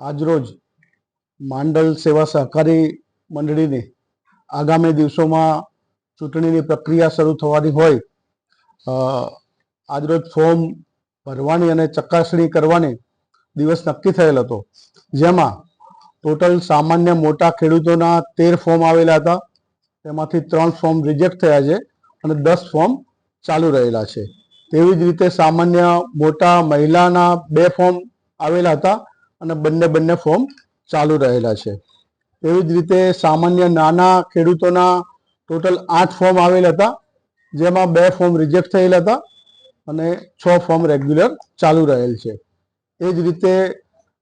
આજરોજ માંડલ સેવા સહકારી મંડળીની આગામી દિવસોમાં ચૂંટણીની પ્રક્રિયા શરૂ થવાની હોય આજરોજ ફોર્મ ભરવાની અને ચકાસણી કરવાની દિવસ નક્કી થયેલ હતો. જેમાં ટોટલ સામાન્ય મોટા ખેડૂતોના તેર ફોર્મ આવેલા હતા. તેમાંથી ત્રણ ફોર્મ રિજેક્ટ થયા છે અને દસ ફોર્મ ચાલુ રહેલા છે. તેવી જ રીતે સામાન્ય મોટા મહિલાના બે ફોર્મ આવેલા હતા. અને બંને બંને ફોર્મ ચાલુ રહેલા છે. એવી જ રીતે સામાન્ય નાના ખેડૂતોના ટોટલ આઠ ફોર્મ આવેલા હતા, જેમાં બે ફોર્મ રિજેક્ટ થયેલા હતા અને છ ફોર્મ રેગ્યુલર ચાલુ રહેલ છે. એ જ રીતે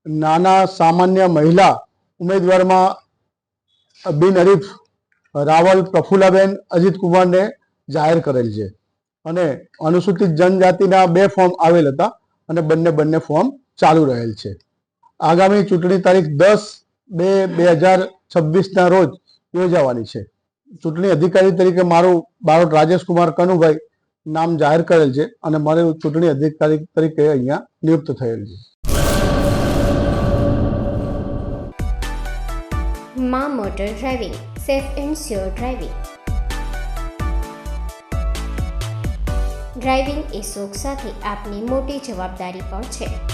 નાના સામાન્ય મહિલા ઉમેદવારમાં બિનહરીફ રાવલ, પ્રફુલ્લાબેન અજીતકુમારને જાહેર કરેલ છે. અને અનુસૂચિત જનજાતિના બે ફોર્મ આવેલ હતા અને બંને બંને ફોર્મ ચાલુ રહેલ છે. આગામી ચૂંટણી તારીખ દસ બે બે હજાર છવ્વીસના રોજ યોજાવાની છે. ચૂંટણી અધિકારી તરીકે મારું બારોટ રાજેશ કુમાર કનુભાઈ નામ જાહેર કરેલ છે અને મારે ચૂંટણી અધિકારી તરીકે અહીંયા નિયુક્ત થયેલ છે. મા motor driving, safe and sure driving. Driving એ શોખ સાથે આપની મોટી જવાબદારી પણ છે.